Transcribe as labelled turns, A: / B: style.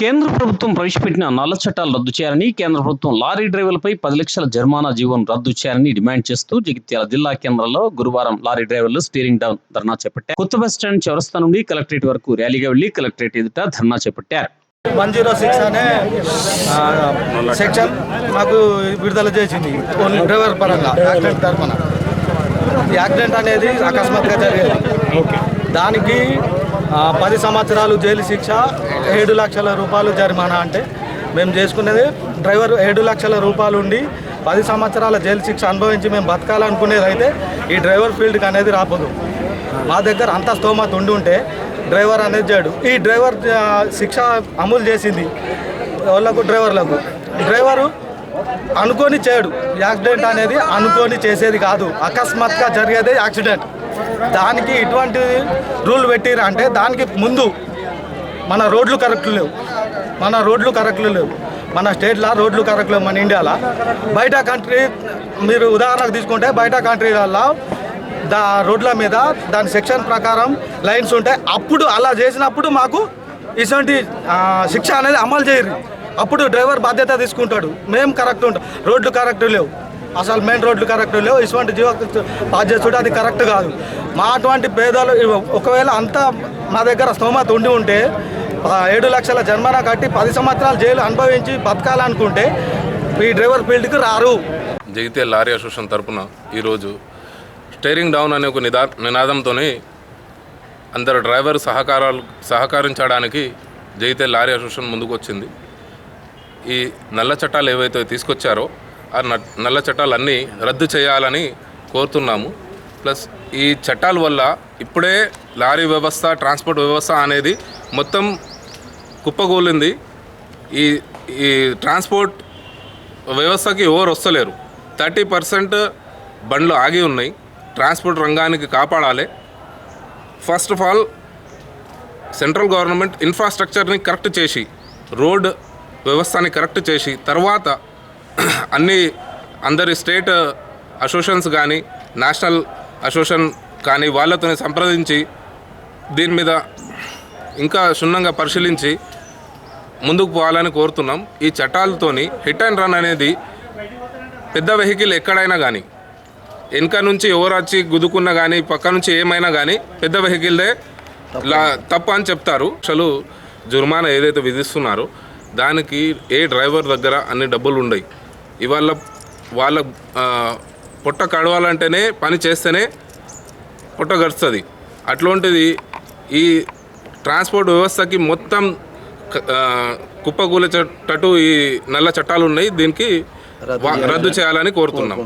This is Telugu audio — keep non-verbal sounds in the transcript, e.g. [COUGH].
A: కేంద్ర ప్రభుత్వం ప్రవేశపెట్టిన నల్ల చట్టాలు రద్దు చేయాలని కేంద్ర ప్రభుత్వం లారీ డ్రైవర్లపై పది లక్షల జరిమానా జీవోను రద్దు చేయాలని డిమాండ్ చేస్తూ జగిత్యాల జిల్లా కేంద్రంలో గురువారం లారీ డ్రైవర్లు స్టీరింగ్ డౌన్ ధర్నా చేపట్టారు. కొత్త బస్ స్టాండ్ చౌరస్తా నుండి కలెక్టరేట్ వరకు ర్యాలీగా వెళ్ళి కలెక్టరేట్ ఎదుట ధర్నా చేపట్టారు.
B: వన్ జీరో సిక్స్ అనే సెక్షన్ మాకు విడుదల చేసింది. ఓన్లీ డ్రైవర్ పరంగా యాక్సిడెంట్ తరఫున యాక్సిడెంట్ అనేది అకస్మాత్తుగా జరిగేది. దానికి పది సంవత్సరాలు జైలు శిక్ష ఏడు లక్షల రూపాయలు జరిమానా అంటే మేము చేసుకునేది డ్రైవర్ ఏడు లక్షల రూపాయలు ఉండి పది సంవత్సరాల జైలు శిక్ష అనుభవించి మేము బతకాలనుకునేది అయితే ఈ డ్రైవర్ ఫీల్డ్కి అనేది రాపోదు మా దగ్గర అంత స్తోమత ఉండి ఉంటే డ్రైవర్ అనేది చేయడు ఈ డ్రైవర్ శిక్ష అమలు చేసింది వాళ్ళకు డ్రైవర్లకు. డ్రైవరు అనుకొని చేయడు. యాక్సిడెంట్ అనేది అనుకొని చేసేది కాదు. అకస్మాత్గా జరిగేది యాక్సిడెంట్. దానికి ఇటువంటి రూల్ పెట్టిరంటే దానికి ముందు మన రోడ్లు కరెక్ట్ లేవు. మన రోడ్లు కరెక్ట్ లేవు. మన స్టేట్లో రోడ్లు కరెక్ట్ లేవు మన ఇండియాలో. బయట కంట్రీ మీరు ఉదాహరణకు తీసుకుంటే బయట కంట్రీలలో దా రోడ్ల మీద దాని సెక్షన్ ప్రకారం లైన్స్ ఉంటాయి అప్పుడు అలా చేసినప్పుడు మాకు ఇటువంటి శిక్ష అనేది అమలు చేయరు. అప్పుడు డ్రైవర్ బాధ్యత తీసుకుంటాడు. మేము కరెక్ట్ ఉంటాం. రోడ్లు కరెక్ట్ లేవు. అసలు మెయిన్ రోడ్లు కరెక్ట్ లేవు. ఇటువంటి జీవ బాధ్యత అది కరెక్ట్ కాదు. మా అటువంటి పేదలు ఒకవేళ అంతా మా దగ్గర స్తోమత ఉండి ఉంటే ఏడు లక్షల జరిమానా కట్టి పది సంవత్సరాలు జైలు అనుభవించి బతకాలనుకుంటే ఈ డ్రైవర్ ఫీల్డ్కి రారు.
C: జగితే లారీ అసోసియేషన్ తరపున ఈరోజు స్టేరింగ్ డౌన్ అనే ఒక నిదా నినాదంతో అందరు డ్రైవర్ సహకారాలు సహకరించడానికి జగితే లారీ అసోసియేషన్ ముందుకు వచ్చింది ఈ నల్ల చట్టాలు ఏవైతే తీసుకొచ్చారో ఆ నల్ల చట్టాలన్నీ రద్దు చేయాలని కోరుతున్నాము. ప్లస్ ఈ చట్టాల వల్ల ఇప్పుడే లారీ వ్యవస్థ ట్రాన్స్పోర్ట్ వ్యవస్థ అనేది మొత్తం కుప్పగూలింది. ఈ ఈ ట్రాన్స్పోర్ట్ వ్యవస్థకి ఎవరు వస్తలేరు. థర్టీ పర్సెంట్ బండ్లు ఆగి ఉన్నాయి. ట్రాన్స్పోర్ట్ రంగానికి కాపాడాలి. First of all central government ఇన్ఫ్రాస్ట్రక్చర్ని correct చేసి రోడ్ వ్యవస్థని కరెక్ట్ చేసి తర్వాత [CLEARS THROAT] అన్ని అందరి స్టేట్ అసోసియేషన్స్ కానీ నేషనల్ అసోసియేషన్ కానీ వాళ్ళతో సంప్రదించి దీని మీద ఇంకా క్షుణ్ణంగా పరిశీలించి ముందుకు పోవాలని కోరుతున్నాం. ఈ చట్టాలతోని హిట్ అండ్ రన్ అనేది పెద్ద వెహికల్ ఎక్కడైనా కానీ వెనక నుంచి ఎవరు వచ్చి గుద్దుకున్నా కానీ పక్క నుంచి ఏమైనా కానీ పెద్ద వెహికల్దే లా తప్పు అని చెప్తారు. అసలు జుర్మానా ఏదైతే విధిస్తున్నారో దానికి ఏ డ్రైవర్ దగ్గర అన్ని డబ్బులు ఉండవు ఇవాళ వాళ్ళ పొట్ట కడవాలంటేనే పని చేస్తేనే పొట్ట గడుస్తుంది. అట్లాంటిది ఈ ట్రాన్స్పోర్ట్ వ్యవస్థకి మొత్తం క- ఆ, కుప్పకూలేటట్టు ఈ నల్ల చట్టాలు ఉన్నాయి దీనికి రద్దు చేయాలని కోరుతున్నాం.